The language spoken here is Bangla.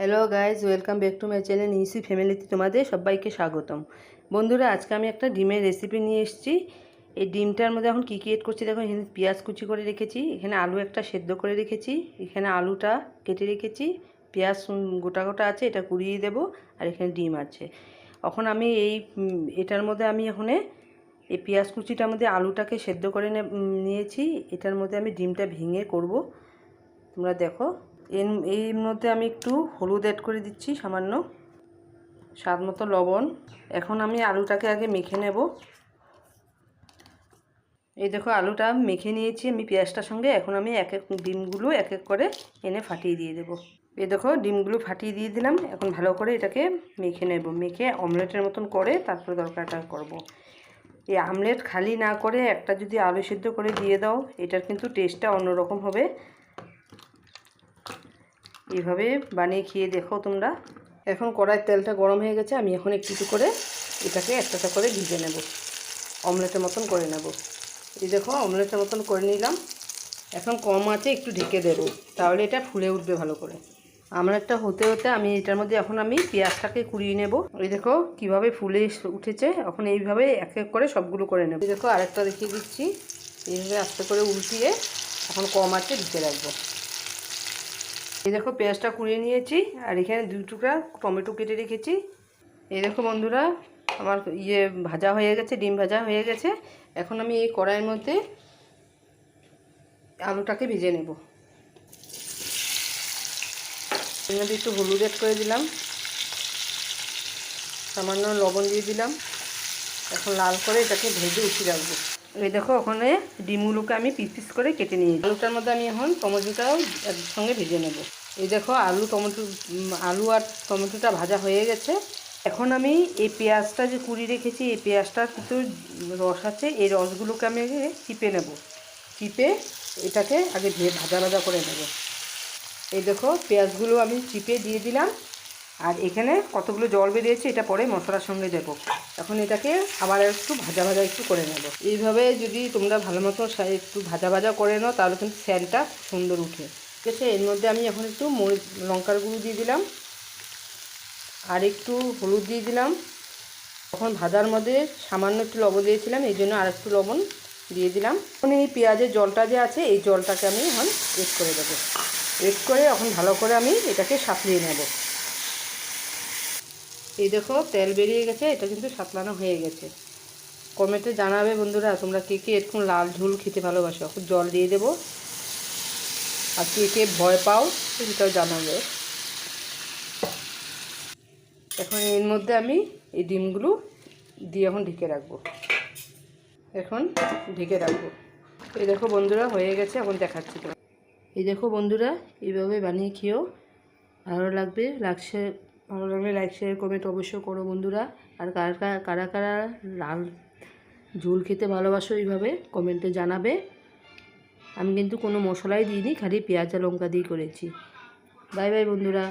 Hello guys welcome back to my channel EC ফ্যামিলিতে তোমাদের সবাইকে স্বাগতম। বন্ধুরা, আজকে আমি একটা ডিমের রেসিপি নিয়ে এসেছি। এই ডিমটার মধ্যে এখন কী কী এড করছি দেখো, এখানে পেঁয়াজ কুচি করে রেখেছি, এখানে আলু একটা সেদ্ধ করে রেখেছি, এখানে আলুটা কেটে রেখেছি, পেঁয়াজ গোটা গোটা আছে, এটা কুড়িয়ে দেব, আর এখানে ডিম আছে। এখন আমি এই এটার মধ্যে আমি এখানে এই পেঁয়াজ কুচিটার মধ্যে আলুটাকে সেদ্ধ করে নিয়েছি, এটার মধ্যে আমি ডিমটা ভেঙে করব। তোমরা দেখো এর এর মধ্যে আমি একটু হলুদ অ্যাড করে দিচ্ছি, সামান্য স্বাদ মতো লবণ। এখন আমি আলুটাকে আগে মেখে নেব। এই দেখো, আলুটা মেখে নিয়েছি আমি পেঁয়াজটার সঙ্গে। এখন আমি এক এক ডিমগুলো এক এক করে এনে ফাটিয়ে দিয়ে দেবো। এই দেখো, ডিমগুলো ফাটিয়ে দিয়ে দিলাম। এখন ভালো করে এটাকে মেখে নেব। মেখে অমলেটের মতন করে তারপরে দরকারটা করব। এই আমলেট খালি না করে একটা যদি আলু সিদ্ধ করে দিয়ে দাও, এটার কিন্তু টেস্টটা অন্যরকম হবে। এইভাবে বানিয়ে খেয়ে দেখো তোমরা। এখন কড়াইয়ের তেলটা গরম হয়ে গেছে, আমি এখন একটু একটু করে এটাকে একটাটা করে ভিজে নেব। অমলেটের মতন করে নেব। এই দেখো, অমলেটের মতন করে নিলাম। এখন কম আছে, একটু ঢেকে দেবো, তাহলে এটা ফুলে উঠবে ভালো করে। আমলেটটা হতে হতে আমি এটার মধ্যে এখন আমি পেঁয়াজটাকে কুড়িয়ে নেব। এই দেখো, কীভাবে ফুলে উঠেছে, এখন এইভাবে এক এক করে সবগুলো করে নেব। দেখো, আরেকটা দেখিয়ে দিচ্ছি। এইভাবে আস্তে করে উল্টিয়ে এখন কম আছে, ঢেকে রাখব। এই দেখো পেঁয়াজটা কুড়িয়ে নিয়েছি, আর এখানে দুই টুকরা টমেটো কেটে রেখেছি। এই দেখো বন্ধুরা, আমার ইয়ে ভাজা হয়ে গেছে, ডিম ভাজা হয়ে গেছে। এখন আমি এই কড়াইয়ের মধ্যে আলুটাকে ভেজে নেব। এর একটু হলুদ অ্যাড করে দিলাম। সামান্য লবণ দিয়ে দিলাম। এখন লাল করে এটাকে ভেজে উঠিয়ে রাখব। এই দেখো, ওখানে ডিমগুলোকে আমি পিস পিস করে কেটে নিয়েছি। আলুটার মধ্যে আমি এখন টমেটোটাও একসঙ্গে ভেজে নেব। এই দেখো আলু টমেটো আলু আর টমেটোটা ভাজা হয়ে গেছে। এখন আমি এই পেঁয়াজটা যে কুড়ি রেখেছি, এই পেঁয়াজটার কিন্তু রস আছে, এই রসগুলোকে আমি আগে চিপে নেব। চিপে এটাকে আগে ভাজা ভাজা করে নেব। এই দেখো পেঁয়াজগুলো আমি চিপে দিয়ে দিলাম। আর এখানে কতগুলো জল বেরিয়েছে এটা পরে মশলার সঙ্গে দেবো। এখন এটাকে আবার একটু ভাজা ভাজা একটু করে নেব। এইভাবে যদি তোমরা ভালো মতো একটু ভাজা ভাজা করে নাও, তাহলে কিন্তু স্যানটা সুন্দর উঠে। ঠিক আছে, এর মধ্যে আমি এখন একটু মরিচ, লঙ্কার গুঁড়ো দিয়ে দিলাম। আর একটু হলুদ দিয়ে দিলাম। তখন ভাজার মধ্যে সামান্য একটু লবণ দিয়েছিলাম, এই জন্য আর একটু লবণ দিয়ে দিলাম। এখন এই পেঁয়াজের জলটা যে আছে, এই জলটাকে আমি এখন এড করে দেবো। এড করে এখন ভালো করে আমি এটাকে সাঁতলিয়ে নেব। এই দেখো, তেল বেরিয়ে গেছে, এটা কিন্তু সাতলানো হয়ে গেছে। কমেন্টে জানাবে বন্ধুরা, তোমরা কে কে এরকম লাল ঝুল খেতে ভালোবাসো? এখন জল দিয়ে দেবো। আর কে কে ভয় পাও সেটাও জানাবে এখন এর মধ্যে আমি এই ডিমগুলো দিয়ে এখন ঢেকে রাখব। এখন ঢেকে রাখব। এই দেখো বন্ধুরা, হয়ে গেছে, এখন দেখাচ্ছি তো এই দেখো বন্ধুরা, এইভাবে বানিয়ে খেয়েও ভালো লাগবে। লাগছে ভালো লাগলে লাইক শেয়ার কমেন্ট অবশ্যই করো বন্ধুরা। আর কারা কারা কারা লাল ঝোল খেতে ভালোবাসো, এইভাবে কমেন্টে জানাবে। আমি কিন্তু কোনো মশলাই দিইনি খালি পেঁয়াজ আর লঙ্কা দিয়ে করেছি। বাই বাই বন্ধুরা।